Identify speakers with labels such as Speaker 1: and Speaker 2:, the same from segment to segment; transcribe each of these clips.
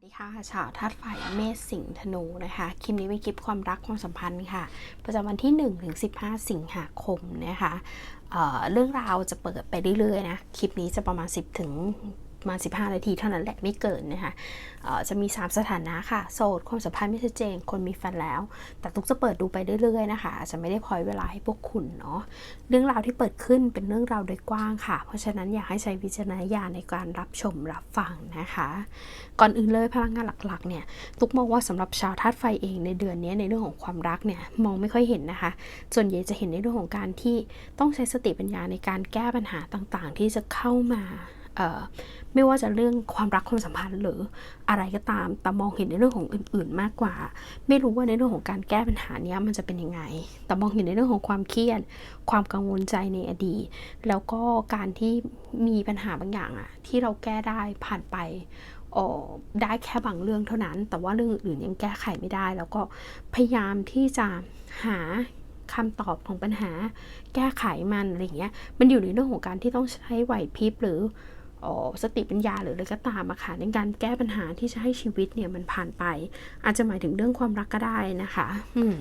Speaker 1: สวัสดีค่ะชาวธาตุไฟเมษสิงห์ธนูนะคะคลิปนี้เป็นคลิปความรักความสัมพันธ์ค่ะ ประจำวันที่1ถึง15สิงหาคมนะคะเเรื่องราวจะเปิดไปเรื่อยๆนะคลิปนี้จะประมาณ 10ถึง ประมาณ 15 นาทีเท่านั้นแหละไม่เกินนะคะจะมี 3 สถานะค่ะ โสด ความสัมพันธ์ไม่ชัดเจน คนมีแฟนแล้ว แต่ทุกจะเปิดดูไปเรื่อยๆนะคะอาจจะไม่ได้พอยเวลาให้พวกคุณเนาะ เรื่องราวที่เปิดขึ้นเป็นเรื่องราวโดยกว้างค่ะ เพราะฉะนั้นอยากให้ใช้วิจารณญาณในการรับชมรับฟังนะคะ ก่อนอื่นเลยพลังงานหลักๆเนี่ย ตุกมองว่าสำหรับชาวธาตุไฟเองในเดือนนี้ในเรื่องของความรักเนี่ยมองไม่ค่อยเห็นนะคะ ส่วนใหญ่จะเห็นในเรื่องของการที่ต้องใช้สติปัญญาในการแก้ปัญหาต่างๆ ที่จะเข้ามา ไม่ว่าจะเรื่องความรักความสัมพันธ์หรืออะไรก็ตาม แต่มองเห็นในเรื่องของอื่น ๆ มากกว่า ไม่รู้ว่าในเรื่องของการแก้ปัญหานี้มันจะเป็นยังไง แต่มองเห็นในเรื่องของความเครียด ความกังวลใจในอดีต แล้วก็การที่มีปัญหาบางอย่างอะที่เราแก้ได้ผ่านไปออได้แค่บางเรื่องเท่านั้น แต่ว่าเรื่องอื่นยังแก้ไขไม่ได้ แล้วก็พยายามที่จะหาคำตอบของปัญหา แก้ไขมันอะไรเงี้ย มันอยู่ในเรื่องของการที่ต้องใช้ไหวพริบหรือ สติปัญญาหรืออะไรก็ตามอะค่ะในการแก้ปัญหาที่จะให้ชีวิตเนี่ยมันผ่านไป อาจจะหมายถึงเรื่องความรักก็ได้นะคะอืม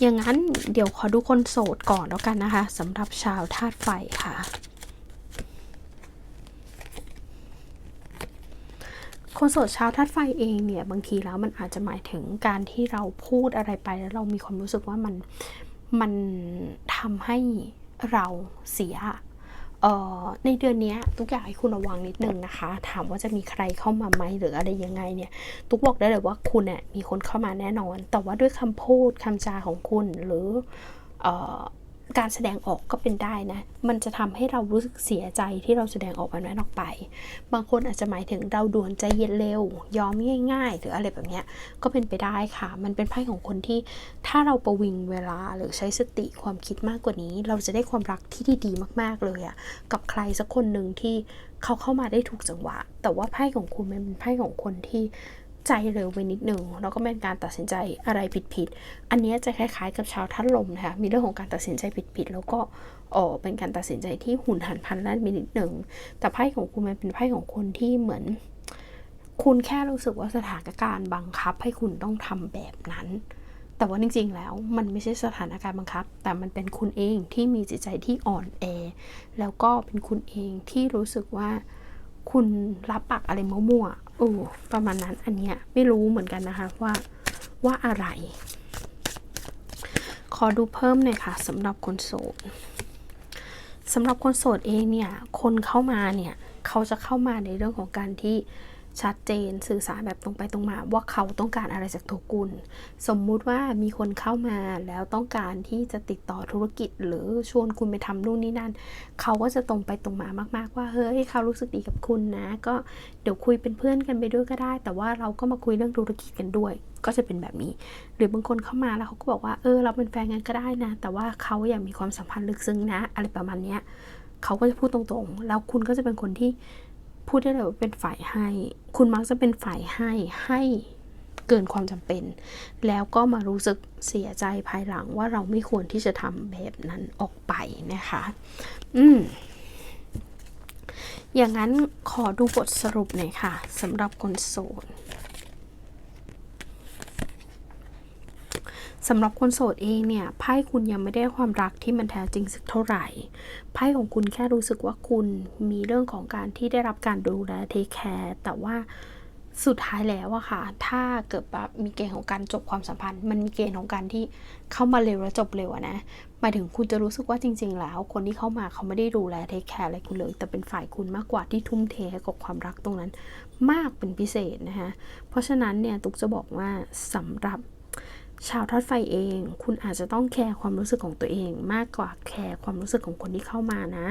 Speaker 1: อย่างนั้นเดี๋ยวขอดูคนโสดก่อนแล้วกันนะคะสำหรับชาวธาตุไฟค่ะ คนโสดชาวธาตุไฟเองเนี่ยบางทีแล้วมันอาจจะหมายถึงการที่เราพูดอะไรไปแล้วเรามีความรู้สึกว่ามันมันทำให้เราเสีย ในเดือนนี้ทุกอย่างให้คุณระวังนิดนึงนะคะ ถามว่าจะมีใครเข้ามาไหมหรืออะไรยังไงเนี่ย ทุกบอกได้เลยว่าคุณเนี่ยมีคนเข้ามาแน่นอน แต่ว่าด้วยคำพูดคำจาของคุณหรืออ การแสดงออกก็เป็นได้นะ มันจะทำให้เรารู้สึกเสียใจที่เราแสดงออกมันนั้นออกไป บางคนอาจจะหมายถึงเราด่วนใจเย็นเร็ว ยอมง่าย ๆ หรืออะไรแบบเนี้ยก็เป็นไปได้ค่ะ มันเป็นไพ่ของคนที่ถ้าเราประวิงเวลาหรือใช้สติความคิดมากกว่านี้ เราจะได้ความรักที่ดีๆมาก ๆ เลยอะกับใครสักคนหนึ่งที่เขาเข้ามาได้ถูกจังหวะ แต่ว่าไพ่ของคุณมันเป็นไพ่ของคนที่ ใจเร็วไปนิดหนึ่งแล้วก็เป็นการตัดสินใจอะไรผิดๆอันนี้จะคล้ายๆกับชาวท่านลมนะคะมีเรื่องของการตัดสินใจผิดๆแล้วก็เออเป็นการตัดสินใจที่หุนหันพลันแล่นไปนิดหนึ่งแต่ไพ่ของคุณมันเป็นไพ่ของคนที่เหมือน คุณแค่รู้สึกว่าสถานการณ์บังคับ ให้คุณต้องทำแบบนั้น แต่ว่าจริงๆแล้วมันไม่ใช่สถานการณ์บังคับ แต่มันเป็นคุณเองที่มีจิตใจที่อ่อนแอแล้วก็เป็นคุณเองที่รู้สึกว่าคุณรับปากอะไรมั่ว โอ้ประมาณนั้นอันเนี้ยไม่รู้เหมือนกันนะคะว่าว่าอะไร ขอดูเพิ่มหน่อยค่ะสำหรับคนโสดสำหรับคนโสดเองเนี่ย คนเข้ามาเนี่ย เขาจะเข้ามาในเรื่องของการที่ ชัดเจนสื่อสารแบบตรงไปตรงมาว่าเขาต้องการอะไรจากตัวคุณ สมมุติว่ามีคนเข้ามาแล้วต้องการที่จะติดต่อธุรกิจ หรือชวนคุณไปทำนู่นนี่นั่น เขาก็จะตรงไปตรงมามาก ๆ ว่าเฮ้ยเขารู้สึกดีกับคุณนะ ก็เดี๋ยวคุยเป็นเพื่อนกันไปด้วยก็ได้ แต่ว่าเราก็มาคุยเรื่องธุรกิจกันด้วย ก็จะเป็นแบบนี้ หรือบางคนเข้ามาแล้วเขาก็บอกว่าเออเราเป็นแฟนกันก็ได้นะ แต่ว่าเขาอยากมีความสัมพันธ์ลึกซึ้งนะ อะไรประมาณเนี้ยเขาก็จะพูดตรงๆ แล้วคุณก็จะเป็นคนที่ พูดได้เลยว่าเป็นฝ่ายให้ คุณมักจะเป็นฝ่ายให้ให้เกินความจำเป็น แล้วก็มารู้สึกเสียใจภายหลังว่าเราไม่ควรที่จะทำแบบนั้นออกไปนะคะ อืมอย่างนั้นขอดูบทสรุปหน่อยค่ะสำหรับคนโสด สำหรับคนโสดเองเนี่ยไพ่คุณยังไม่ได้ความรักที่มันแท้จริงสักเท่าไหร่ไพ่ของคุณแค่รู้สึกว่าคุณมีเรื่องของการที่ได้รับการดูแลเทคแคร์แต่ว่าสุดท้ายแล้วอะค่ะ ถ้าเกิดแบบมีเกณฑ์ของการจบความสัมพันธ์ มันมีเกณฑ์ของการที่เข้ามาเร็วแล้วจบเร็วนะ หมายถึงคุณจะรู้สึกว่าจริง ๆ แล้ว คนที่เข้ามาเขาไม่ได้ดูแลเทคแคร์อะไรคุณเลย แต่เป็นฝ่ายคุณมากกว่าที่ทุ่มเทให้กับความรักตรงนั้น มากเป็นพิเศษนะคะ เพราะฉะนั้นเนี่ย ตุกจะบอกว่าสำหรับ ชาวธาตุไฟเอง คุณอาจจะต้องแคร์ความรู้สึกของตัวเอง มากกว่าแคร์ความรู้สึกของคนที่เข้ามานะ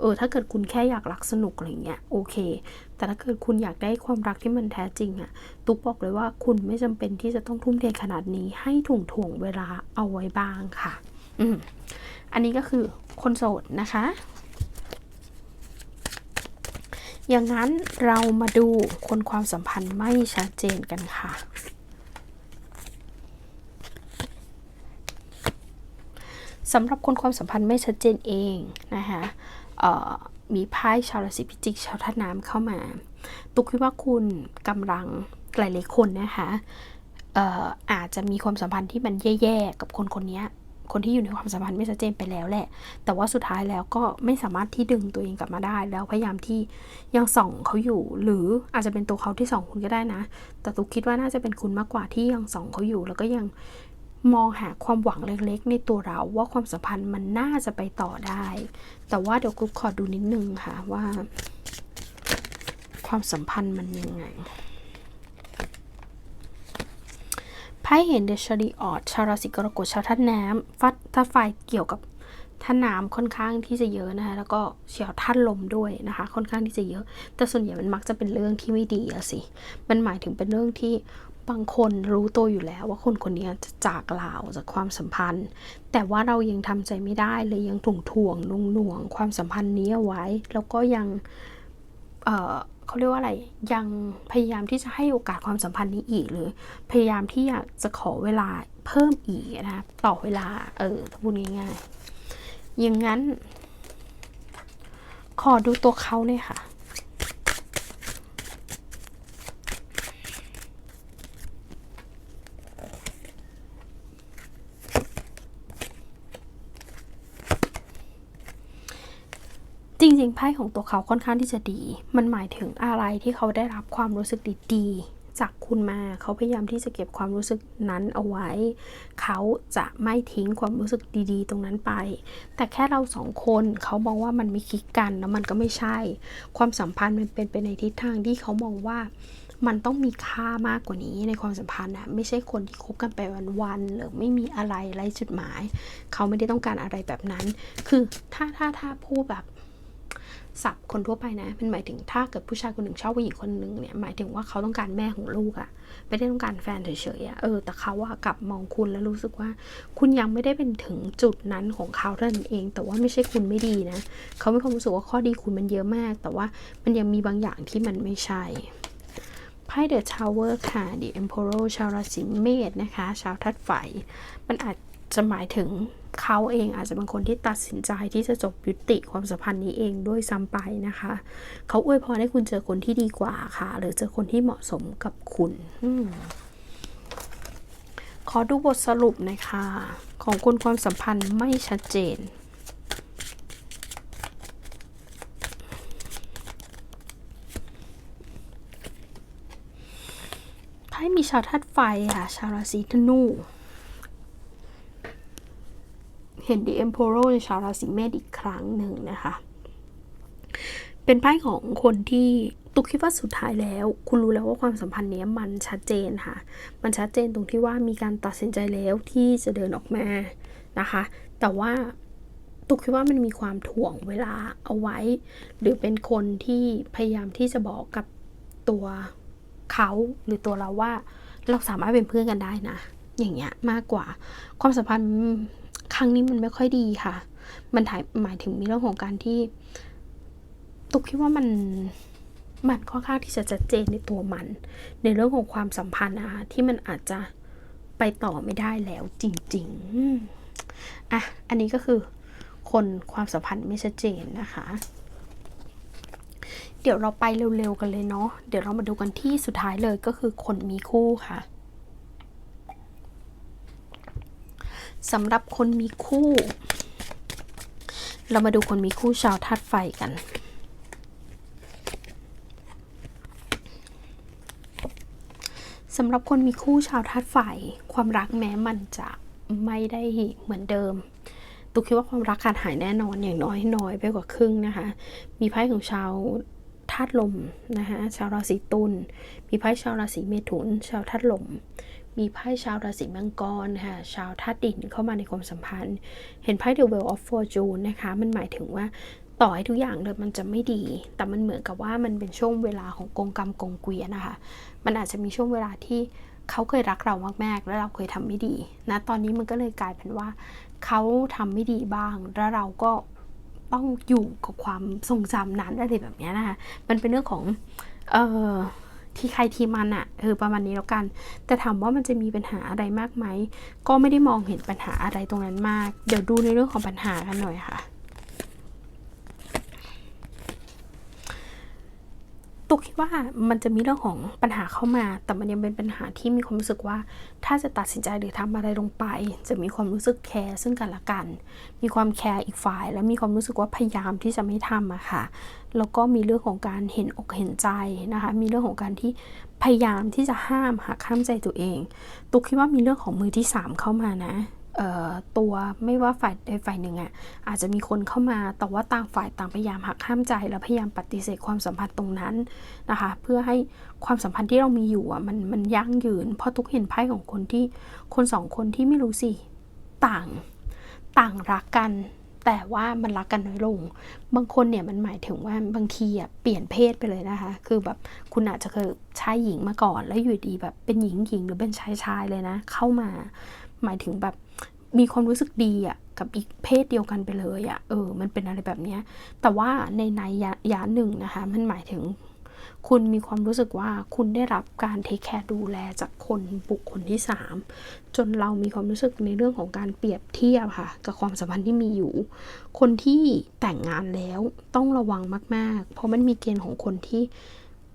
Speaker 1: เออ ถ้าเกิดคุณแค่อยากรักสนุกอะไรเงี้ยโอเค แต่ถ้าเกิดคุณอยากได้ความรักที่มันแท้จริงอะตุ๊กบอกเลยว่าคุณไม่จำเป็นที่จะต้องทุ่มเทขนาดนี้ ให้ถ่วงถ่วงเวลาเอาไว้บ้างค่ะ อืมอันนี้ก็คือคนโสดนะคะ อย่างนั้นเรามาดูคนความสัมพันธ์ไม่ชัดเจนกันค่ะ สำหรับคนความสัมพันธ์ไม่ชัดเจนเองนะคะมีไพ่ชาวราศีพิจิกชาวธาตุน้ำเข้ามา ตุกคิดว่าคุณกำลังหลายๆคนนะคะอออาจจะมีความสัมพันธ์ที่มันแย่ๆกับคนคนนี้คนที่อยู่ในความสัมพันธ์ไม่ชัดเจนไปแล้วแหละ แต่ว่าสุดท้ายแล้วก็ไม่สามารถที่ดึงตัวเองกลับมาได้ แล้วพยายามที่ยังส่องเขาอยู่ หรืออาจจะเป็นตัวเขาที่ส่องคุณก็ได้นะ แต่ตุกคิดว่าน่าจะเป็นคุณมากกว่าที่ยังส่องเขาอยู่ แล้วก็ยัง มองหาความหวังเล็กๆ ในตัวเราว่าความสัมพันธ์มันน่าจะไปต่อได้ แต่ว่าเดี๋ยวกุ๊กขอดูนิดนึงค่ะว่า ความสัมพันธ์มันยังไงไพ่เห็นเดชรีออดชาวราศีกรกฎชาวท่านน้ำฟัดถ้าไฟเกี่ยวกับท่านน้ำค่อนข้างที่จะเยอะนะคะแล้วก็เฉียวท่านลมด้วยนะคะ ค่อนข้างที่จะเยอะ แต่ส่วนใหญ่มันมักจะเป็นเรื่องที่ไม่ดีอะสิ มันหมายถึงเป็นเรื่องที่ บางคนรู้ตัวอยู่แล้วว่าคนคนนี้จะจากลาออกจากความสัมพันธ์ แต่ว่าเรายังทำใจไม่ได้เลยยังถ่วงถ่วงนุ่งหน่วงความสัมพันธ์นี้เอาไว้ แล้วก็ยังเอ่อเขาเรียกว่าอะไร ยังพยายามที่จะให้โอกาสความสัมพันธ์นี้อีกหรือ พยายามที่อยากจะขอเวลาเพิ่มอีกนะต่อเวลา เออถ้าพูดง่ายๆอย่างนั้น ขอดูตัวเขาเลยค่ะ จ ริงๆไพ่ของตัวเขาค่อนข้างที่จะดี มันหมายถึงอะไรที่เขาได้รับความรู้สึกดีๆจากคุณมา เขาพยายามที่จะเก็บความรู้สึกนั้นเอาไว้ เขาจะไม่ทิ้งความรู้สึกดีๆ ตรงนั้นไป แต่แค่เราสองคนเขามองว่ามันไม่คลิกกันแล้วมันก็ไม่ใช่ ความสัมพันธ์มันเป็นไปในทิศทางที่เขามองว่ามันต้องมีค่ามากกว่านี้ในความสัมพันธ์อะไม่ใช่คนที่คบกันไปวันๆหรือไม่มีอะไรไรจุดหมาย เขาไม่ได้ต้องการอะไรแบบนั้น คือถ้าถ้าถ้าพูดแบบ ศัพท์คนทั่วไปนะมันหมายถึงถ้าเกิดผู้ชายคนหนึ่งชอบผู้หญิงคนหนึ่งเนี่ยหมายถึงว่าเขาต้องการแม่ของลูกอะไม่ได้ต้องการแฟนเฉยๆอะเออแต่เขาอะกลับมองคุณแล้วรู้สึกว่า คุณยังไม่ได้เป็นถึงจุดนั้นของเขาเท่านั้นเอง แต่ว่าไม่ใช่คุณไม่ดีนะเขาไมีความรู้สึกว่าข้อดีคุณมันเยอะมาก แต่ว่ามันยังมีบางอย่างที่มันไม่ใช่ไพ่เดอะชาวเวอร์ค่ะ The Emperor ชาวราศีเมษนะคะ ชาวทัดไฟ มันอาจ จะหมายถึงเขาเองอาจจะเป็นคนที่ตัดสินใจที่จะจบยุติความสัมพันธ์นี้เองด้วยซ้ำไปนะคะ เขาอวยพรให้คุณเจอคนที่ดีกว่าค่ะ หรือเจอคนที่เหมาะสมกับคุณอขอดูบทสรุปนะคะ ของคนความสัมพันธ์ไม่ชัดเจน ไพ่มีชาวธาตุไฟค่ะ ชาวราศีธนู เห็น The Emperor ในชาวราศีเมษอีกครั้งหนึ่งนะคะ เป็นไพ่ของคนที่ตุกคิดว่าสุดท้ายแล้ว คุณรู้แล้วว่าความสัมพันธ์เนี้ยมันชัดเจนค่ะ มันชัดเจนตรงที่ว่ามีการตัดสินใจแล้วที่จะเดินออกมานะคะ แต่ว่าตุกคิดว่ามันมีความถ่วงเวลาเอาไว้ หรือเป็นคนที่พยายามที่จะบอกกับตัวเขาหรือตัวเราว่าเราสามารถเป็นเพื่อนกันได้นะ อย่างเงี้ยมากกว่าความสัมพันธ์ ครั้งนี้มันไม่ค่อยดีค่ะ มันถ่ายหมายถึงมีเรื่องของการที่ ตุกคิดว่ามันมันค่อนข้างที่จะชัดเจนในตัวมัน ในเรื่องของความสัมพันธ์นะคะที่มันอาจจะไปต่อไม่ได้แล้วจริงๆอะอันนี้ก็คือคนความสัมพันธ์ไม่ชัดเจนนะคะ เดี๋ยวเราไปเร็วๆกันเลยเนาะเดี๋ยวเรามาดูกันที่สุดท้ายเลยก็คือคนมีคู่ค่ะ สำหรับคนมีคู่ เรามาดูคนมีคู่ชาวธาตุไฟกัน สำหรับคนมีคู่ชาวธาตุไฟ ความรักแม้มันจะไม่ได้เหมือนเดิมตุกคิดว่าความรักขาดหายแน่นอนอย่างน้อยน้อยไปกว่าครึ่งนะคะ มีไพ่ของชาวธาตุลมนะคะชาวราศีตุลมีไพ่ชาวราศีเมถุน ชาวธาตุลม มีไพ่ชาวราศีมังกรค่ะ ชาวธาตุดินเข้ามาในความสัมพันธ์ เห็นไพ่ The Wheel of Fortune นะคะ มันหมายถึงว่าต่อให้ทุกอย่างเลยมันจะไม่ดี แต่มันเหมือนกับว่ามันเป็นช่วงเวลาของกงกรรมกงเกวียนนะคะ มันอาจจะมีช่วงเวลาที่เขาเคยรักเรามากๆ แล้วเราเคยทำไม่ดีนะ ตอนนี้มันก็เลยกลายเป็นว่าเขาทำไม่ดีบ้าง แล้วเราก็ต้องอยู่กับความทรงจำนั้นอะไรแบบนี้นะคะ มันเป็นเรื่องของ เอ่อ ที่ใครที่มันอะเออประมาณนี้แล้วกัน แต่ถามว่ามันจะมีปัญหาอะไรมากไหม ก็ไม่ได้มองเห็นปัญหาอะไรตรงนั้นมาก เดี๋ยวดูในเรื่องของปัญหากันหน่อยค่ะ ตุกคิดว่ามันจะมีเรื่องของปัญหาเข้ามา แต่มันยังเป็นปัญหาที่มีความรู้สึกว่า ถ้าจะตัดสินใจหรือทำอะไรลงไป จะมีความรู้สึกแคร์ซึ่งกันและกัน มีความแคร์อีกฝ่าย และมีความรู้สึกว่าพยายามที่จะไม่ทำอะค่ะ แล้วก็มีเรื่องของการเห็นอกเห็นใจนะคะ มีเรื่องของการที่พยายามที่จะห้ามหักห้ามใจตัวเอง ตุกคิดว่ามีเรื่องของมือที่สามเข้ามานะ ตัวไม่ว่าฝ่ายใดฝ่ายหนึ่งอะ่ะอาจจะมีคนเข้ามาแต่ว่าต่างฝ่ายต่างพยายามหักห้ามใจและพยายามปฏิเสธความสัมพันธ์ตรงนั้นนะคะ เพื่อให้ความสัมพันธ์ที่เรามีอยู่อะมันมันยั่งยืน เพราะทุกเห็นไพ่ของคนที่คนสองคนที่ไม่รู้สิต่างต่างรักกัน แต่ว่ามันรักกันน้อยลง บางคนเนี่ยมันหมายถึงว่าบางทีอะเปลี่ยนเพศไปเลยนะคะ คือแบบคุณอาจจะเคยชายหญิงมาก่อน แล้วอยู่ดีแบบเป็นหญิงหญิงหรือเป็นชายชายเลยนะ เข้ามา หมายถึงแบบมีความรู้สึกดีอะกับอีกเพศเดียวกันไปเลยอะเออ มันเป็นอะไรแบบเนี้ย แต่ว่าในในยาหนึ่งนะคะ มันหมายถึง คุณมีความรู้สึกว่าคุณได้รับการเทคแคร์ดูแลจากคนบุคคลที่ 3 จนเรามีความรู้สึกในเรื่องของการเปรียบเทียบค่ะ กับความสัมพันธ์ที่มีอยู่ คนที่แต่งงานแล้วต้องระวังมาก ๆ เพราะมันมีเกณฑ์ของคนที่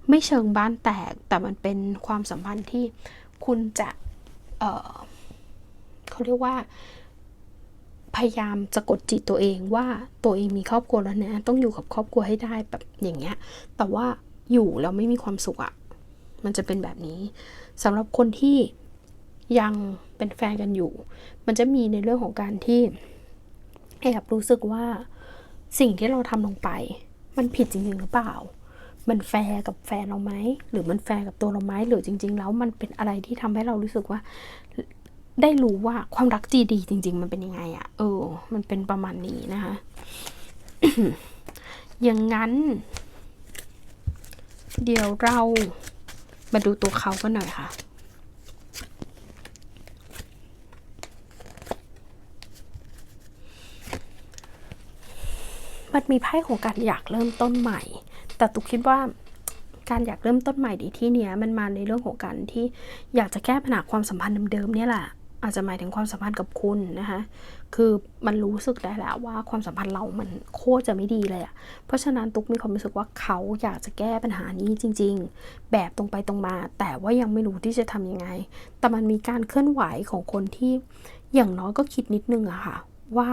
Speaker 1: ไม่เชิงบ้านแตก แต่มันเป็นความสัมพันธ์ที่คุณจะ เออ เขาเรียกว่า พยายามจะกดจิตตัวเองว่าตัวเองมีครอบครัวแล้วนะ ต้องอยู่กับครอบครัวให้ได้แบบอย่างเงี้ย แต่ว่าอยู่แล้วไม่มีความสุขอะมันจะเป็นแบบนี้สำหรับคนที่ยังเป็นแฟนกันอยู่ มันจะมีในเรื่องของการที่แอบรู้สึกว่าสิ่งที่เราทำลงไป มันผิดจริง ๆ หรือเปล่า มันแฟร์กับแฟนเราไหม หรือมันแฟร์กับตัวเราไหม หรือจริง ๆ แล้วมันเป็นอะไรที่ทำให้เรารู้สึกว่า ได้รู้ว่าความรักจีดีจริง ๆ มันเป็นยังไงอะเออ มันเป็นประมาณนี้นะคะอย่างนั้น เดี๋ยวเรามาดูตัวเขากันหน่อยค่ะมันมีไพ่ของการอยากเริ่มต้นใหม่ แต่ตุกคิดว่าการอยากเริ่มต้นใหม่ดีที่เนี้ยมันมาในเรื่องของการที่อยากจะแก้ปัญหาความสัมพันธ์เดิมๆเนี่ยแหละ อาจจะหมายถึงความสัมพันธ์กับคุณนะคะ คือมันรู้สึกได้แล้วว่าความสัมพันธ์เรามันโคตรจะไม่ดีเลยอะเพราะฉะนั้นตุ๊กมีความรู้สึกว่าเขาอยากจะแก้ปัญหานี้จริง ๆ แบบตรงไปตรงมา แต่ว่ายังไม่รู้ที่จะทํำยังไง แต่มันมีการเคลื่อนไหวของคนที่อย่างน้อยก็คิดนิดนึงอะค่ะ ว่า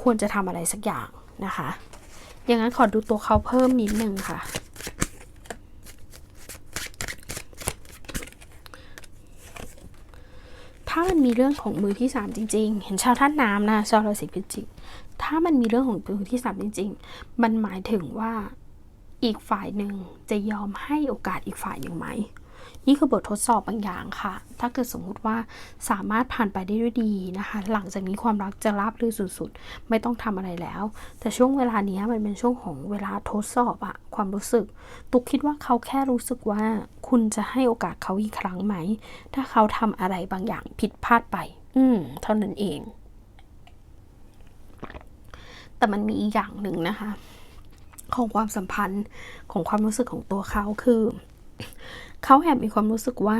Speaker 1: ควรจะทำอะไรสักอย่างนะคะ อย่างนั้นขอดูตัวเขาเพิ่มนิดนึงค่ะ ถ้ามันมีเรื่องของมือที่สามจริง ๆ เห็นชาวท่านน้ำนะชาวราศีพิจิกถ้ามันมีเรื่องของมือที่สามจริง ๆ มันหมายถึงว่าอีกฝ่ายหนึ่งจะยอมให้โอกาสอีกฝ่ายหนึ่งไหม นี่คือบททดสอบบางอย่างค่ะ ถ้าเกิดสมมุติว่าสามารถผ่านไปได้ด้วยดีนะคะ หลังจากนี้ความรักจะราบรื่นสุดๆ ไม่ต้องทำอะไรแล้ว แต่ช่วงเวลานี้มันเป็นช่วงของเวลาทดสอบอะความรู้สึก ตุกคิดว่าเขาแค่รู้สึกว่าคุณจะให้โอกาสเขาอีกครั้งไหม ถ้าเขาทำอะไรบางอย่างผิดพลาดไป อืม เท่านั้นเอง แต่มันมีอีกอย่างหนึ่งนะคะ ของความสัมพันธ์ของความรู้สึกของตัวเขาคือ เขาแอบมีความรู้สึกว่า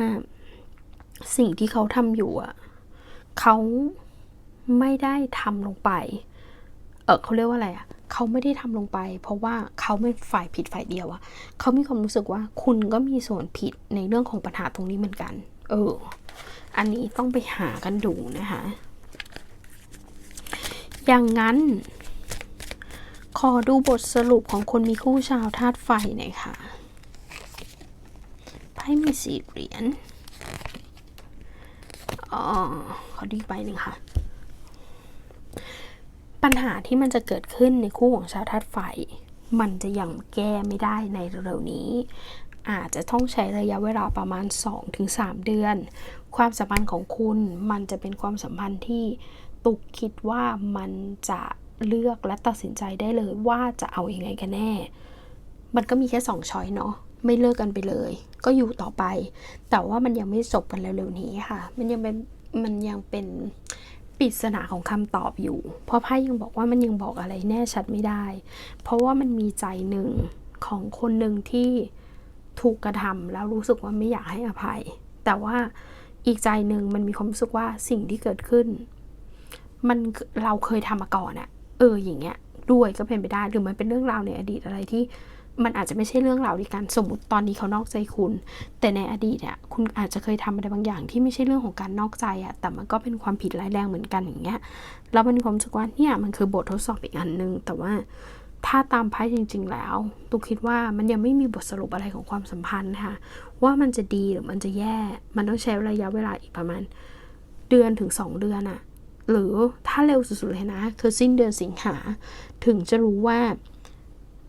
Speaker 1: สิ่งที่เขาทำอยู่อะเขาไม่ได้ทำลงไป เออเขาเรียกว่าอะไรอะเขาไม่ได้ทำลงไป เพราะว่าเขาไม่ฝ่ายผิดฝ่ายเดียวอะเขามีความรู้สึกว่าคุณก็มีส่วนผิดในเรื่องของปัญหาตรงนี้เหมือนกัน เออ อันนี้ต้องไปหากันดูนะคะ อย่างนั้น ขอดูบทสรุปของคนมีคู่ชาวธาตุไฟหน่อยค่ะ ไพ่มีสี่เหรียญอ๋อขอดีไปหนึ่งค่ะ ปัญหาที่มันจะเกิดขึ้นในคู่ของชาวธาตุไฟ มันจะยังแก้ไม่ได้ในเร็วนี้ อาจจะต้องใช้ระยะเวลาประมาณ 2-3 เดือน ความสัมพันธ์ของคุณมันจะเป็นความสัมพันธ์ที่ตุกคิดว่ามันจะเลือกและตัดสินใจได้เลยว่าจะเอาอยัางไงกันแน่ มันก็มีแค่สองช้อยเนาะ ไม่เลิกกันไปเลย ก็อยู่ต่อไป แต่ว่ามันยังไม่จบกันเร็วๆนี้ค่ะ มันยังเป็นมันยังเป็นปริศนาของคำตอบอยู่ เพราะไพ่ยังบอกว่ามันยังบอกอะไรแน่ชัดไม่ได้ เพราะว่ามันมีใจหนึ่งของคนหนึ่งที่ถูกกระทำแล้วรู้สึกว่าไม่อยากให้อภัย แต่ว่าอีกใจหนึ่งมันมีความรู้สึกว่าสิ่งที่เกิดขึ้น มันเราเคยทำมาก่อนอะเอออย่างเงี้ยด้วยก็เป็นไปได้หรือมันเป็นเรื่องราวในอดีตอะไรที่ มันอาจจะไม่ใช่เรื่องราวดีกันสมมติตอนนี้เขานอกใจคุณ แต่ในอดีตอะคุณอาจจะเคยทำอะไรบางอย่างที่ไม่ใช่เรื่องของการนอกใจอะแต่มันก็เป็นความผิดร้ายแรงเหมือนกันอย่างเงี้ยแล้วมันมีความรู้สึกว่าเนี่ยมันคือบททดสอบอีกอันนึง แต่ว่าถ้าตามไพ่จริง ๆ แล้วตุกคิดว่ามันยังไม่มีบทสรุปอะไรของความสัมพันธ์นะคะว่ามันจะดีหรือมันจะแย่ มันต้องใช้ระยะเวลาอีกประมาณ เดือนถึงสองเดือนอะหรือถ้าเร็วสุดๆเลยนะ คือสิ้นเดือนสิงหาถึงจะรู้ว่า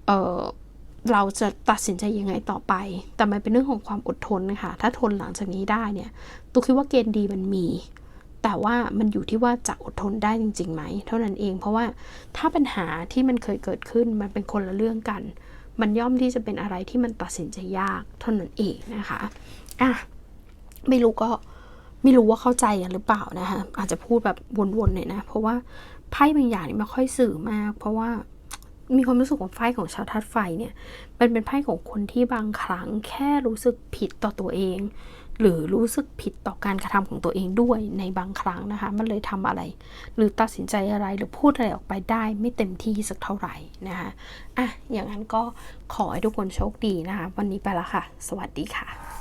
Speaker 1: เออ เราจะตัดสินใจยังไงต่อไป แต่มันเป็นเรื่องของความอดทนนะคะถ้าทนหลังจากนี้ได้เนี่ยตุคิดว่าเกณฑ์ดีมันมี แต่ว่ามันอยู่ที่ว่าจะอดทนได้จริงๆไหม เท่านั้นเอง เพราะว่าถ้าปัญหาที่มันเคยเกิดขึ้นมันเป็นคนละเรื่องกัน มันย่อมที่จะเป็นอะไรที่มันตัดสินใจยากเท่านั้นเองนะคะ อะ ไม่รู้ก็ไม่รู้ว่าเข้าใจกันหรือเปล่านะคะ อาจจะพูดแบบวนๆหน่อยนะ เพราะว่าไพ่บางอย่างนี่ไม่ค่อยสื่อมาก เพราะว่า มีความรู้สึกของไพ่ของชาวธาตุไฟเนี่ยมันเป็นไพ่ของคนที่บางครั้งแค่รู้สึกผิดต่อตัวเอง หรือรู้สึกผิดต่อการกระทำของตัวเองด้วยในบางครั้งนะคะ มันเลยทำอะไร หรือตัดสินใจอะไรหรือพูดอะไรออกไปได้ ไม่เต็มที่สักเท่าไหร่นะคะอะอย่างนั้นก็ขอให้ทุกคนโชคดีนะคะ วันนี้ไปละค่ะ สวัสดีค่ะ